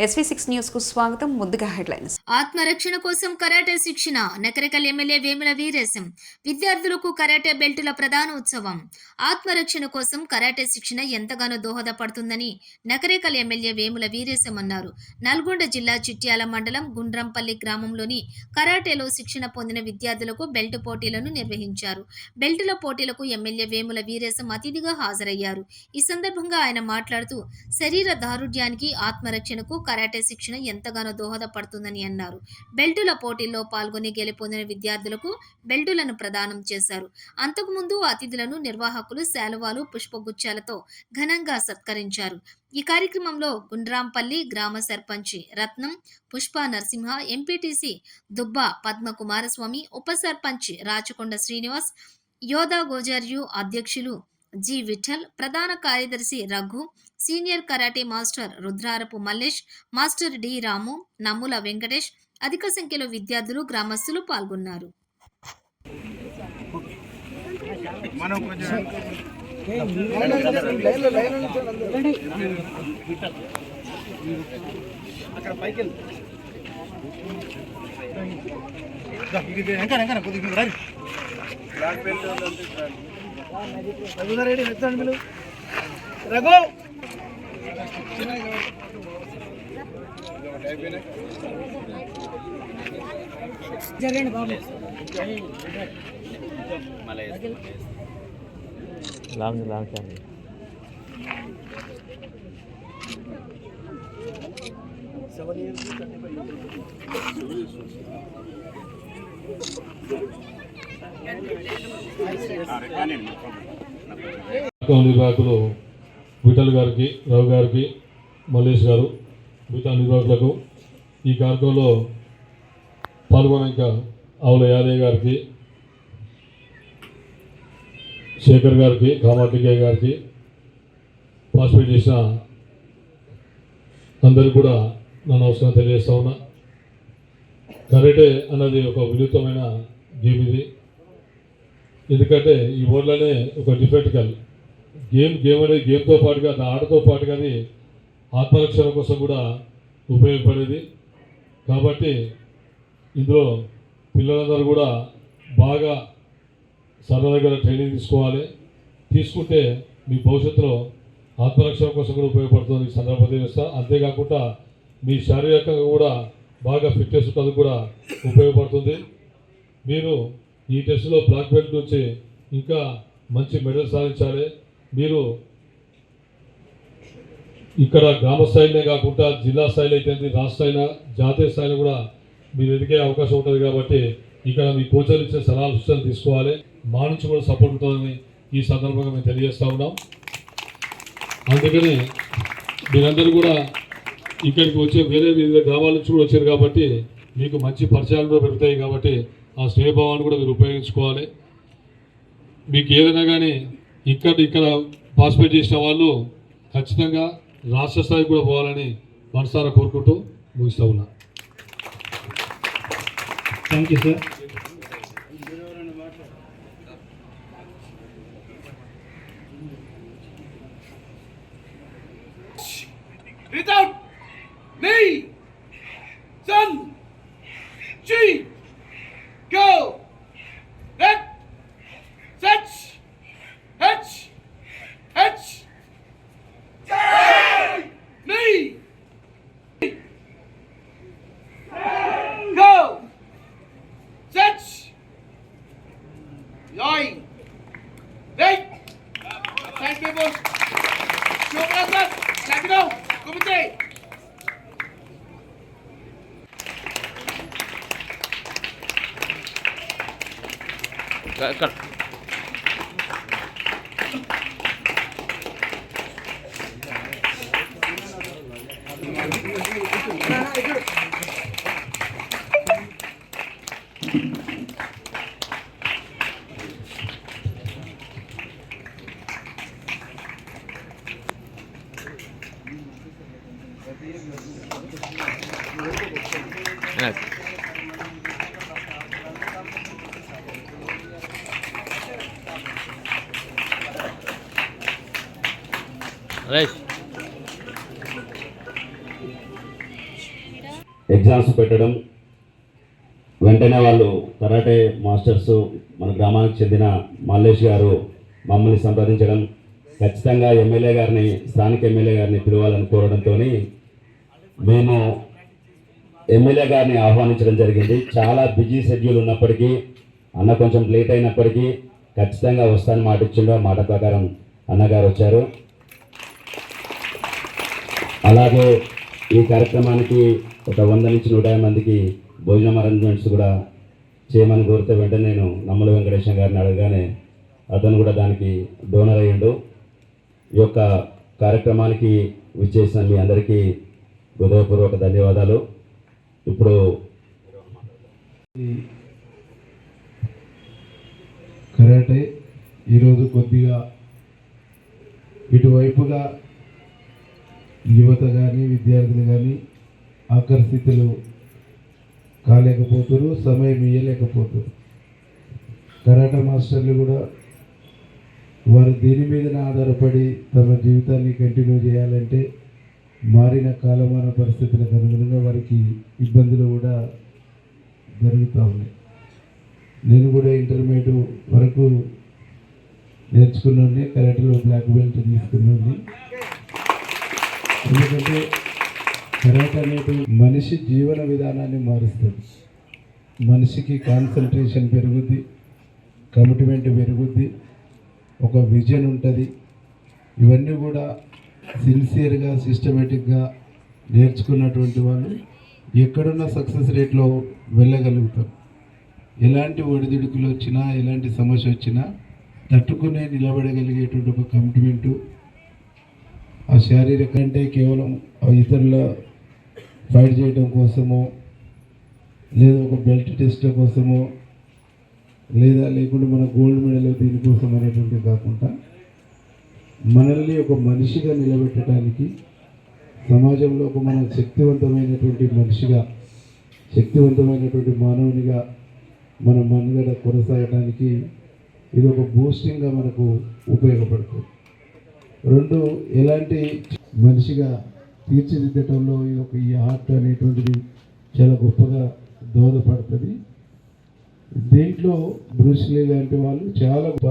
SV six న్యూస్కు స్వాగతం. ముందుగా హెడ్లైన్స్. ఆత్మరక్షణ కోసం కరాటే శిక్షణ నకరకల్ ఎమ్మెల్యే వేముల వీరేశం విద్యార్థులకు కరాటే బెల్టుల ప్రధాన ఉత్సవం. ఆత్మరక్షణ కోసం కరాటే శిక్షణ ఎంతగానో దోహదపడుతుందని నకరేకల్ ఎమ్మెల్యే వేముల వీరేశం అన్నారు. నల్గొండ జిల్లా చిట్యాల మండలం గుండ్రంపల్లి గ్రామంలోని కరాటేలో శిక్షణ పొందిన విద్యార్థులకు బెల్ట్ పోటీలను నిర్వహించారు. బెల్టుల పోటీలకు ఎమ్మెల్యే వేముల వీరేశం అతిథిగా హాజరయ్యారు. ఈ సందర్భంగా ఆయన మాట్లాడుతూ శరీర దారుఢ్యానికి ఆత్మరక్షణకు కరాటే శిక్షణ ఎంతగానో దోహదపడుతుందని అన్నారు. బెల్టుల పోటీల్లో పాల్గొని గెలుపొందిన విద్యార్థులకు బెల్టులను ప్రదానం చేశారు. అంతకుముందు అతిథులను నిర్వాహకులు శాలువాలు పుష్పగుచ్చాలతో ఘనంగా సత్కరించారు. ఈ కార్యక్రమంలో గుండ్రాంపల్లి గ్రామ సర్పంచి రత్నం పుష్ప నరసింహ ఎంపీటీసీ దుబ్బ పద్మ కుమారస్వామి ఉప సర్పంచ్ రాచకొండ శ్రీనివాస్ యోధా గోజార్యు అధ్యక్షులు జి. విఠల్ ప్రధాన కార్యదర్శి Raghu senior karate master Rudrarapu Mallesh master D. Ramu Nammula Venkatesh అధిక సంఖ్యలో విద్యార్థులు గ్రామస్తులు పాల్గొన్నారు. అక్కడ పైకి వెళ్ళు దా, ఇది వెనక వెనక కొద్దిగా రారి బ్లాక్ బెల్ట్ రఘు! రెడ్డి రఘు జరగండి బాబు. సెవెన్ ఇయర్స్ కార్యక్రమ నిర్వాహకులు విఠల్ గారికి రావు గారికి మల్లేష్ గారు మిగతా నిర్వాహకులకు ఈ కార్యక్రమంలో పాల్గొనాక ఆవుల యాదయ్య గారికి శేఖర్ గారికి కామాటికయ్య గారికి పార్టిసిపేట్ చేసిన అందరికీ కూడా నా నమస్కారం తెలియజేస్తా ఉన్నా. కరెటే అన్నది ఒక వినూత్నమైన గేమ్ ఇది. ఎందుకంటే ఈ ఊర్లోనే ఒక డిఫెక్టికల్ గేమ్ గేమ్ అనేది గేమ్తో పాటుగా అది ఆటతో పాటు కానీ ఆత్మరక్షణ కోసం కూడా ఉపయోగపడేది. కాబట్టి ఇందులో పిల్లలందరూ కూడా బాగా సరదాగా ట్రైనింగ్ తీసుకోవాలి. తీసుకుంటే మీ భవిష్యత్తులో ఆత్మరక్షణ కోసం కూడా ఉపయోగపడుతుంది సందర్భం తెలుస్తా అంతేకాకుండా మీ శారీరకంగా కూడా బాగా ఫిట్నెస్ ఉంటుంది కూడా ఉపయోగపడుతుంది. మీరు ఈ టెస్ట్లో బ్లాక్ బెల్ట్ నుంచి ఇంకా మంచి మెడల్ సాధించాలి. మీరు ఇక్కడ గ్రామ స్థాయిలోనే కాకుండా జిల్లా స్థాయిలో అయితే రాష్ట్ర స్థాయిలో జాతీయ స్థాయిలో కూడా మీరు ఎదిగే అవకాశం ఉంటుంది కాబట్టి ఇక్కడ మీ కోచర్లు ఇచ్చే సలహాలు సూచనలు తీసుకోవాలి. మా నుంచి కూడా సపోర్ట్ ఉంటుందని ఈ సందర్భంగా మేము తెలియజేస్తూ ఉన్నాం. అందుకని మీరందరూ కూడా ఇక్కడికి వచ్చే వేరే వివిధ గ్రామాల నుంచి కూడా వచ్చారు కాబట్టి మీకు మంచి పరిచయాలు కూడా పెరుగుతాయి కాబట్టి ఆ స్నేహభావాన్ని కూడా మీరు ఉపయోగించుకోవాలి. మీకు ఏదైనా కానీ ఇక్కడ ఇక్కడ పార్టిసిపేట్ చేసిన వాళ్ళు ఖచ్చితంగా రాష్ట్ర స్థాయికి కూడా పోవాలని మనసారా కోరుకుంటూ ముగిస్తా ఉన్నా. Thank you sir Right. Exams పెట్టడం వెంటనే వాళ్ళు కరాటే మాస్టర్స్ మన గ్రామానికి చెందిన మల్లేష్ గారు మమ్మల్ని సంప్రదించడం ఖచ్చితంగా ఎమ్మెల్యే గారిని స్థానిక ఎమ్మెల్యే గారిని పిలవాలని కోరడంతో మేము ఎమ్మెల్యే గారిని ఆహ్వానించడం జరిగింది. చాలా బిజీ షెడ్యూల్ ఉన్నప్పటికీ అన్న కొంచెం లేట్ అయినప్పటికీ ఖచ్చితంగా వస్తాను మాట ఇచ్చిండు. ఆ మాట ప్రకారం అన్నగారు వచ్చారు. అలాగే ఈ కార్యక్రమానికి ఒక వంద నుంచి నూట యాభై మందికి భోజనం అరేంజ్మెంట్స్ కూడా చేయమని కోరితే వెంటనే నేను నమ్మల వెంకటేశం గారిని అడగగానే అతను కూడా దానికి డోనర్ అయ్యిండు. ఈ యొక్క కార్యక్రమానికి విచ్చేసిన మీ అందరికీ హృదయపూర్వక ధన్యవాదాలు. ఇప్పుడు కరాటే ఈరోజు కొద్దిగా ఇటువైపుగా యువత కానీ విద్యార్థులు కానీ ఆకర్షితులు కాలేకపోతున్నారు సమయం ఇయ్యలేకపోతున్నారు కరాటే మాస్టర్లు కూడా వారు దీని మీదనే ఆధారపడి తమ జీవితాన్ని కంటిన్యూ చేయాలంటే మారిన కాలమాన పరిస్థితులకు అనుగుణంగా వారికి ఇబ్బందులు కూడా జరుగుతూ ఉన్నాయి. నేను కూడా ఇంటర్మీడియట్ వరకు నేర్చుకున్నాను కరెక్ట్లో బ్లాక్ బెల్ట్ తీసుకున్నాను ఎందుకంటే మనిషి జీవన విధానాన్ని మారుస్తుంది. మనిషికి కాన్సన్ట్రేషన్ పెరుగుద్ది కమిట్మెంట్ పెరుగుద్ది ఒక విజన్ ఉంటుంది. ఇవన్నీ కూడా సిన్సియర్గా సిస్టమేటిక్గా నేర్చుకున్నటువంటి వాళ్ళు ఎక్కడున్న సక్సెస్ రేట్లో వెళ్ళగలుగుతాం ఎలాంటి ఒడిదుడుకులు వచ్చినా ఎలాంటి సమస్య వచ్చినా తట్టుకునే నిలబడగలిగేటువంటి ఒక కమిట్మెంటు ఆ శారీరక అంటే కేవలం ఇతరుల ఫైట్ చేయడం కోసమో లేదా ఒక బెల్ట్ టెస్ట్ కోసమో లేదా లేకుంటే మన గోల్డ్ మెడల్ దీనికోసం అనేటువంటిది కాకుండా మనల్ని ఒక మనిషిగా నిలబెట్టడానికి సమాజంలో ఒక మన శక్తివంతమైనటువంటి మనిషిగా శక్తివంతమైనటువంటి మానవునిగా మన మనుగడ కొనసాగడానికి ఇది ఒక బూస్టింగ్గా మనకు ఉపయోగపడుతుంది. రెండు ఎలాంటి మనిషిగా తీర్చిదిద్దటంలో ఈ ఒక ఈ ఆర్ట్ అనేటువంటిది చాలా గొప్పగా దోహదపడుతుంది. దీంట్లో బ్రూస్లీ లాంటి వాళ్ళు చాలా గొప్ప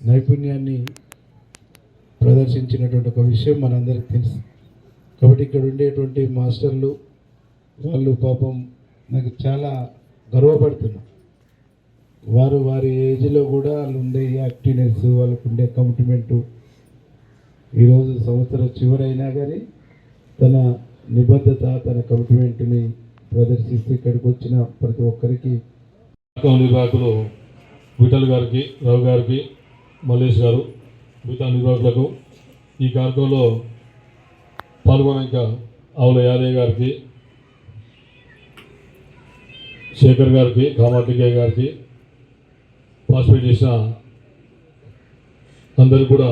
నైపుణ్యాన్ని ప్రదర్శించినటువంటి ఒక విషయం మనందరికి తెలుసు. కాబట్టి ఇక్కడ ఉండేటువంటి మాస్టర్లు వాళ్ళు పాపం నాకు చాలా గర్వపడుతున్నా వారు వారి ఏజ్లో కూడా వాళ్ళు ఉండే యాక్టివ్నెస్ వాళ్ళకు ఉండే కమిట్మెంటు ఈరోజు సంవత్సరం చివరైనా కానీ తన నిబద్ధత తన కమిట్మెంట్ని ప్రదర్శిస్తూ ఇక్కడికి వచ్చిన ప్రతి ఒక్కరికి కార్యక్రమ నిర్వాహకులు విఠల్ గారికి రావు గారికి మల్లేష్ గారు మిగతా నిర్వాహకులకు ఈ కార్యక్రమంలో పాల్గొనక ఆవుల యాదయ్య గారికి శేఖర్ గారికి కామార్తికేయ గారికి పార్టిసిపేట్ చేసిన అందరికీ కూడా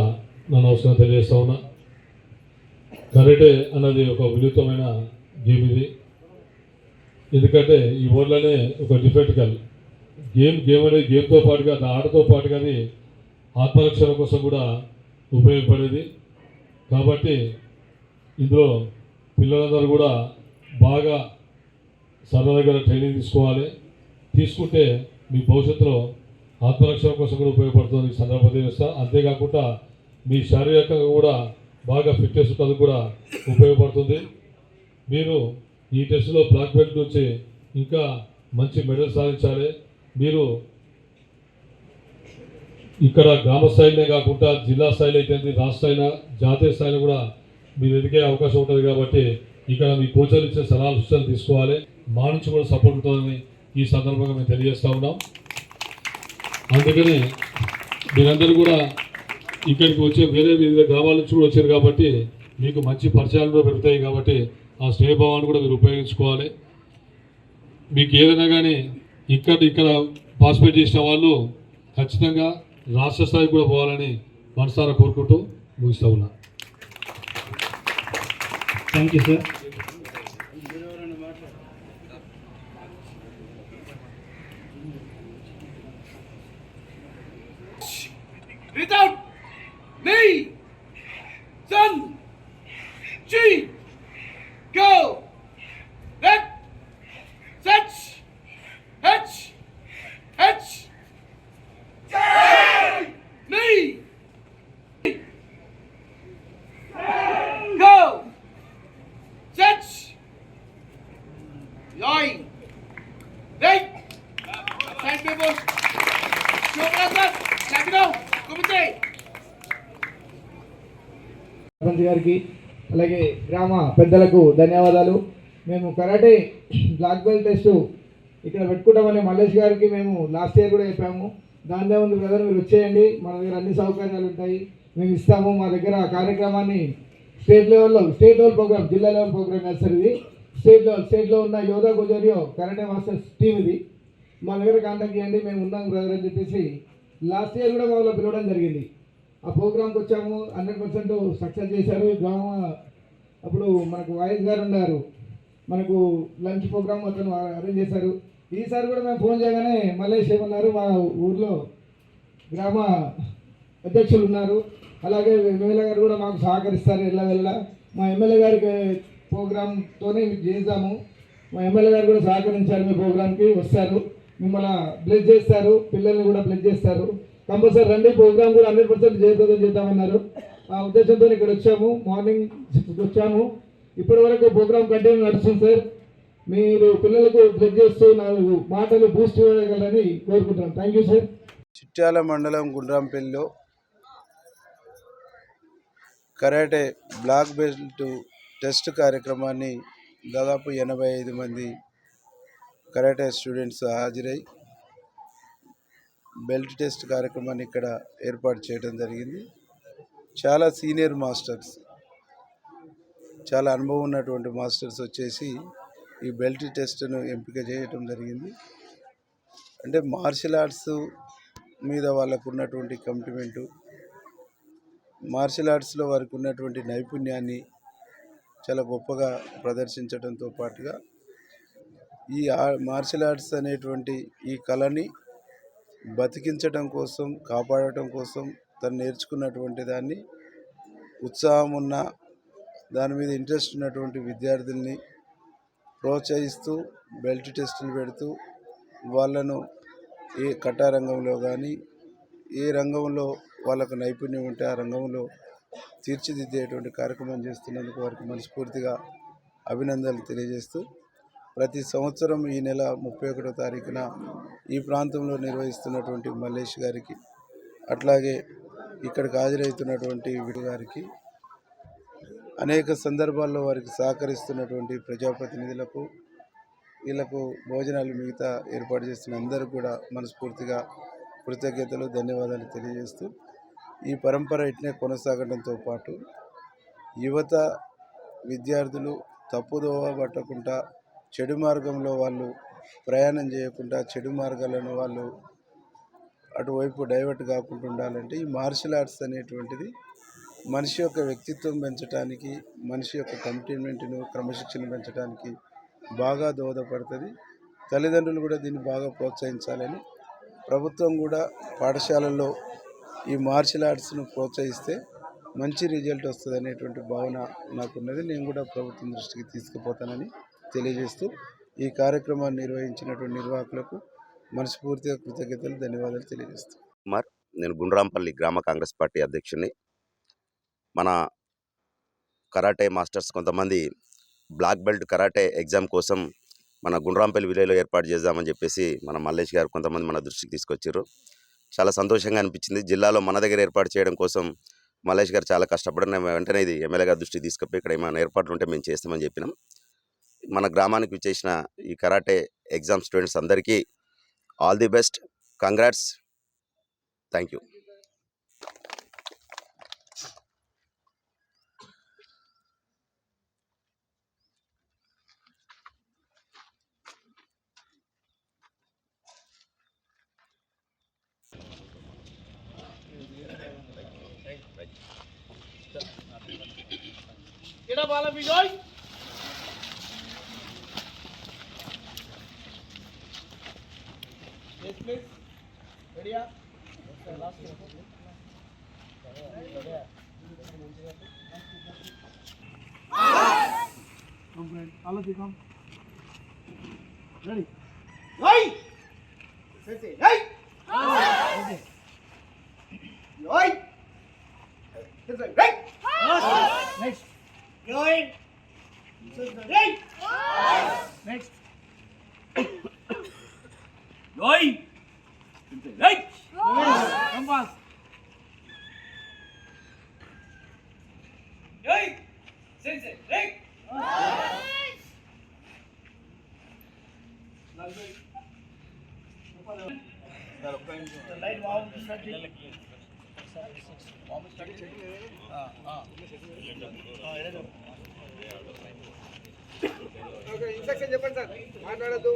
నా నమస్కారం తెలియజేస్తా ఉన్నా. కరెటే అన్నది ఒక వినూతమైన గేమ్ ఇది. ఎందుకంటే ఈ ఊర్లోనే ఒక డిఫెక్టికల్ గేమ్. గేమ్ అనేది గేమ్తో పాటుగా అది ఆటతో పాటుగా అది ఆత్మరక్షణ కోసం కూడా ఉపయోగపడేది. కాబట్టి ఇందులో పిల్లలందరూ కూడా బాగా సరదాగా ట్రైనింగ్ తీసుకోవాలి. తీసుకుంటే మీ భవిష్యత్తులో ఆత్మరక్షణ కోసం కూడా ఉపయోగపడుతుంది ఈ సందర్భం అంతేకాకుండా మీ శారీరకంగా కూడా బాగా ఫిట్నెస్ అది కూడా ఉపయోగపడుతుంది. మీరు ఈ టెస్ట్లో బ్లాక్ బెల్ట్ నుంచి ఇంకా మంచి మెడల్ సాధించాలి. మీరు ఇక్కడ గ్రామ స్థాయిలోనే కాకుండా జిల్లా స్థాయిలో అయితే రాష్ట్ర స్థాయిలో జాతీయ స్థాయిలో కూడా మీరు ఎదిగే అవకాశం ఉంటుంది కాబట్టి ఇక్కడ మీ కోచర్లు ఇచ్చే సలహాలు సూచనలు తీసుకోవాలి. మా నుంచి కూడా సపోర్ట్ ఉంటుందని ఈ సందర్భంగా మేము తెలియజేస్తూ ఉన్నాం. అందుకని మీరందరూ కూడా ఇక్కడికి వచ్చే వేరే వివిధ గ్రామాల నుంచి కూడా వచ్చారు కాబట్టి మీకు మంచి పరిచయాలు కూడా పెరుగుతాయి కాబట్టి ఆ స్నేహభావాన్ని కూడా మీరు ఉపయోగించుకోవాలి. మీకు ఏదైనా కానీ ఇక్కడ ఇక్కడ పార్టిసిపేట్ చేసిన వాళ్ళు ఖచ్చితంగా రాష్ట్ర స్థాయికి కూడా పోవాలని మనసారా కోరుకుంటూ ముగిస్తా ఉన్నా. Thank you sir Done! Sarpanch గారికి అలాగే గ్రామ పెద్దలకు ధన్యవాదాలు. మేము కరాటే బ్లాక్ బెల్ట్ టెస్ట్ ఇక్కడ పెట్టుకుంటామని మల్లేష్ గారికి మేము లాస్ట్ ఇయర్ కూడా చెప్పాము. దానిలో ముందు బ్రదర్ మీరు వచ్చేయండి. మన దగ్గర అన్ని సౌకర్యాలు ఉంటాయి. మేము ఇస్తాము మా దగ్గర ఆ కార్యక్రమాన్ని స్టేట్ లెవెల్లో స్టేట్ లెవెల్ ప్రోగ్రామ్ జిల్లా లెవెల్ ప్రోగ్రామ్ సార్ ఇది. స్టేట్ లెవెల్ స్టేట్లో ఉన్న యోగా గుజరియో కరాటే మాస్టర్స్ టీం ఇది. మా దగ్గర కాంటాక్ట్ చేయండి మేము ఉన్నాం బ్రదర్ అని చెప్పేసి లాస్ట్ ఇయర్ కూడా మమ్మల్ని పిలవడం జరిగింది. ఆ ప్రోగ్రామ్కి వచ్చాము హండ్రెడ్ పర్సెంట్ సక్సెస్ చేశారు. గ్రామ అప్పుడు మనకు వాయిస్ గారు ఉన్నారు. మనకు లంచ్ ప్రోగ్రామ్ అతను అరేంజ్ చేశారు. ఈసారి కూడా మేము ఫోన్ చేయగానే మల్లేష్ ఏమన్నారు? మా ఊర్లో గ్రామ అధ్యక్షులు ఉన్నారు. అలాగే ఎమ్మెల్యే గారు కూడా మాకు సహకరిస్తారు వెళ్ళ వెళ్ళ మా ఎమ్మెల్యే గారికి ప్రోగ్రామ్తోనే చేద్దాము మా ఎమ్మెల్యే గారు కూడా సహకరించారు మీ ప్రోగ్రామ్కి వస్తారు. మిమ్మల్ని బ్లెస్ చేస్తారు. పిల్లల్ని కూడా బ్లెస్ చేస్తారు. కంపల్సరీ రండి ప్రోగ్రామ్ కూడా హండ్రెడ్ పర్సెంట్ జయప్రదం చేద్దామన్నారు. ఆ ఉద్దేశంతో ఇక్కడ వచ్చాము మార్నింగ్ సిక్స్కి వచ్చాము ఇప్పటి వరకు ప్రోగ్రామ్ కంటిన్యూ నడుస్తుంది సార్. మీరు పిల్లలకు బ్లెస్ చేస్తూ నాలుగు మాటలు బూస్ట్ ఇవ్వగలరని కోరుకుంటున్నాను థ్యాంక్ యూ సార్. చిట్యాల మండలం గుండ్రాంపల్లిలో కరాటే బ్లాక్ బెల్ట్ టెస్ట్ కార్యక్రమాన్ని దాదాపు ఎనభై ఐదు మంది కరాటే స్టూడెంట్స్ హాజరై బెల్ట్ టెస్ట్ కార్యక్రమాన్ని ఇక్కడ ఏర్పాటు చేయడం జరిగింది. చాలా సీనియర్ మాస్టర్స్ చాలా అనుభవం ఉన్నటువంటి మాస్టర్స్ వచ్చేసి ఈ బెల్ట్ టెస్ట్ను ఎంపిక చేయటం జరిగింది. అంటే మార్షల్ ఆర్ట్స్ మీద వాళ్ళకు ఉన్నటువంటి కమిట్మెంటు మార్షల్ ఆర్ట్స్లో వారికి ఉన్నటువంటి నైపుణ్యాన్ని చాలా గొప్పగా ప్రదర్శించడంతో పాటుగా ఈ మార్షల్ ఆర్ట్స్ అనేటువంటి ఈ కళని బతికించడం కోసం కాపాడటం కోసం తను నేర్చుకున్నటువంటి దాన్ని ఉత్సాహం ఉన్న దాని మీద ఇంట్రెస్ట్ ఉన్నటువంటి విద్యార్థుల్ని ప్రోత్సహిస్తూ బెల్ట్ టెస్టులు పెడుతూ వాళ్ళను ఏ కట్టా రంగంలో కానీ ఏ రంగంలో వాళ్ళకు నైపుణ్యం ఉంటే ఆ రంగంలో తీర్చిదిద్దేటువంటి కార్యక్రమం చేస్తున్నందుకు వారికి మనస్ఫూర్తిగా అభినందనలు తెలియజేస్తూ ప్రతి సంవత్సరం ఈ నెల ముప్పై ఒకటో తారీఖున ఈ ప్రాంతంలో నిర్వహిస్తున్నటువంటి మల్లేష్ గారికి అట్లాగే ఇక్కడికి హాజరవుతున్నటువంటి విడి గారికి అనేక సందర్భాల్లో వారికి సహకరిస్తున్నటువంటి ప్రజాప్రతినిధులకు వీళ్ళకు భోజనాలు మిగతా ఏర్పాటు చేస్తున్న అందరూ కూడా మనస్ఫూర్తిగా కృతజ్ఞతలు ధన్యవాదాలు తెలియజేస్తూ ఈ పరంపర ఇట్నే కొనసాగడంతో పాటు యువత విద్యార్థులు తప్పుదోవ పట్టకుండా చెడు మార్గంలో వాళ్ళు ప్రయాణం చేయకుండా చెడు మార్గాలను వాళ్ళు అటువైపు డైవర్ట్ కాకుండా ఉండాలంటే ఈ మార్షల్ ఆర్ట్స్ అనేటువంటిది మనిషి యొక్క వ్యక్తిత్వం పెంచడానికి మనిషి యొక్క కమిట్మెంట్ను క్రమశిక్షణ పెంచడానికి బాగా దోహదపడుతుంది. తల్లిదండ్రులు కూడా దీన్ని బాగా ప్రోత్సహించాలని ప్రభుత్వం కూడా పాఠశాలల్లో ఈ మార్షల్ ఆర్ట్స్ను ప్రోత్సహిస్తే మంచి రిజల్ట్ వస్తుంది అనేటువంటి భావన నాకున్నది. నేను కూడా ప్రభుత్వం దృష్టికి తీసుకుపోతానని తెలియజేస్తూ ఈ కార్యక్రమాన్ని నిర్వహించినటువంటి నిర్వాహకులకు మనస్ఫూర్తిగా కృతజ్ఞతలు ధన్యవాదాలు తెలియజేస్తాను కుమార్ నేను గుండ్రాంపల్లి గ్రామ కాంగ్రెస్ పార్టీ అధ్యక్షుడిని. మన కరాటే మాస్టర్స్ కొంతమంది బ్లాక్ బెల్ట్ కరాటే ఎగ్జామ్ కోసం మన గుండ్రాంపల్లి విలేలో ఏర్పాటు చేద్దామని చెప్పేసి మన మల్లేష్ గారు కొంతమంది మన దృష్టికి తీసుకొచ్చారు. చాలా సంతోషంగా అనిపించింది. జిల్లాలో మన దగ్గర ఏర్పాటు చేయడం కోసం మల్లేష్ గారు చాలా కష్టపడిన వెంటనే ఇది ఎమ్మెల్యే గారి దృష్టికి తీసుకుపోయి ఇక్కడ ఏమైనా ఏర్పాట్లు ఉంటే మేము చేస్తామని చెప్పినాం. మన గ్రామానికి విచ్చేసిన ఈ కరాటే ఎగ్జామ్ స్టూడెంట్స్ అందరికీ all the best. Congrats thank you Get up, all of you, guys! and all of you come. Ready? Hey! Sensei, hey! Hey! Hey! Sensei, hey! Next. Going. Sensei, hey! Next. Going. Sensei, hey! Come fast. Hey! Sensei, hey! Instruction చెప్పండి sir మాట్లాడద్దు